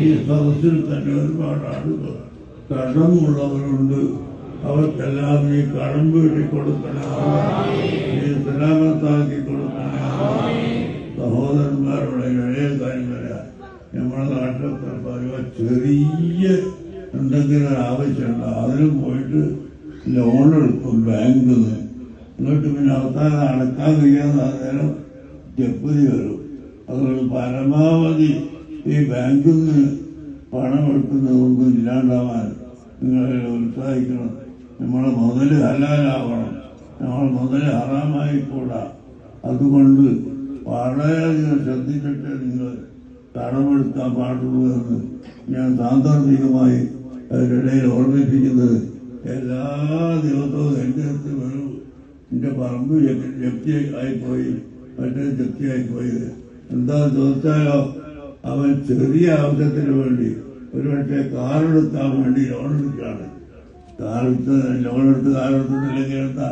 ഈ സദസ്സിൽ തന്നെ ഒരുപാട് ആളുകൾ കടമുള്ളവരുണ്ട് അവർക്കെല്ലാം നീ കടം വീട്ടി കൊടുക്കണേ. നീ സലാമത്താക്കി കൊടുക്കണേ സഹോദരന്മാരുടെ ഇഴയ കാര്യങ്ങള. നമ്മുടെ നാട്ടിലൊക്കെ പറയുക ചെറിയ എന്തെങ്കിലും ആവശ്യമുണ്ട് അതിനും പോയിട്ട് ലോൺ എടുക്കും ബാങ്കിൽ നിന്ന് എന്നിട്ട് പിന്നെ അവസാനം അടക്കാൻ കഴിയാതെ നേരം ജപ്തി വരും. അതുകൊണ്ട് പരമാവധി ഈ ബാങ്കിൽ നിന്ന് പണം എടുക്കുന്നതൊന്നും ഇല്ലാണ്ടാവാൻ നിങ്ങളെ ഉത്സാഹിക്കണം. നമ്മളെ മുതൽ ഹലാലാവണം. നമ്മളെ മുതൽ ഹറാമായിക്കൂടാ അതുകൊണ്ട് വളരെയധികം ശ്രദ്ധിച്ചിട്ട് നിങ്ങൾ കടമെടുക്കാൻ പാടുള്ളൂ എന്ന് ഞാൻ സാന്ദർഭികമായി അവരിടയിൽ ഓർമ്മിപ്പിക്കുന്നത് എല്ലാ ദിവസവും എന്റെ അടുത്ത് വരും. എന്റെ പറമ്പ് ജപ്തി ആയിപ്പോയി മറ്റേ ജപ്തി ആയിപ്പോയി എന്താ ചോദിച്ചാലോ? അവൻ ചെറിയ ആവശ്യത്തിന് വേണ്ടി ഒരു പക്ഷേ കാറെടുക്കാൻ വേണ്ടി ലോൺ എടുക്കുകയാണ്. കാറെടുത്ത് ലോൺ എടുത്ത് കാറെടുത്തിട്ടില്ലെങ്കിൽ എന്താ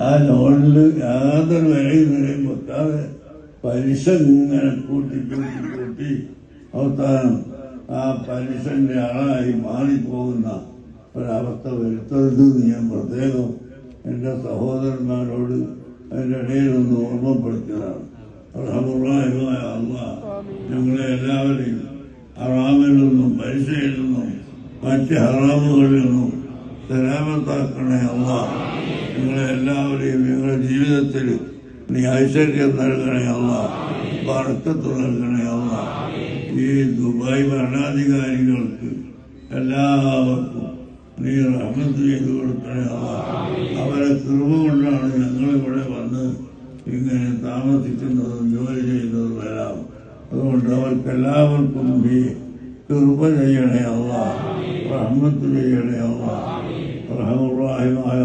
ആ ലോണിൽ യാതൊരു വിലയും നിലയും വെക്കാതെ പലിശ ഇങ്ങനെ കൂട്ടി കൂട്ടി കൂട്ടി അവസാനം ആ പലിശന്റെ ആളായി മാറിപ്പോകുന്ന ഒരവസ്ഥ വരുത്തരുത് ഞാൻ പ്രത്യേകം എന്റെ സഹോദരന്മാരോട് അതിന്റെ ഇടയിൽ ഒന്ന് ഓർമ്മപ്പെടുത്തിയതാണ് ഞങ്ങളെ എല്ലാവരെയും ഹറാമിൽ നിന്നും പലിശയിൽ നിന്നും മറ്റ് ഹറാമുകളിൽ നിന്നും സലാമത്താക്കണേ അമ്മ നിങ്ങളെ എല്ലാവരെയും നിങ്ങളുടെ ജീവിതത്തിൽ നീ ഐശ്വര്യം നൽകണേ അമ്മ വറക്കത്ത് നൽകണേ അമ്മ ഈ ദുബായ് ഭരണാധികാരികൾക്ക് എല്ലാവർക്കും നീ റഹ്മത്ത് ചെയ്ത് കൊടുക്കണേ അമ്മ അവരെ കൃപ കൊണ്ടാണ് ഞങ്ങളിവിടെ വന്ന് ഇങ്ങനെ താമസിക്കുന്നതും ജോലി ചെയ്യുന്നതും എല്ലാം. അതുകൊണ്ട് അവർക്ക് എല്ലാവർക്കും നീ കൃപ ചെയ്യണേ അല്ല റഹ്മത്ത് ചെയ്യണേ അല്ല റഹമുറാഹിമായ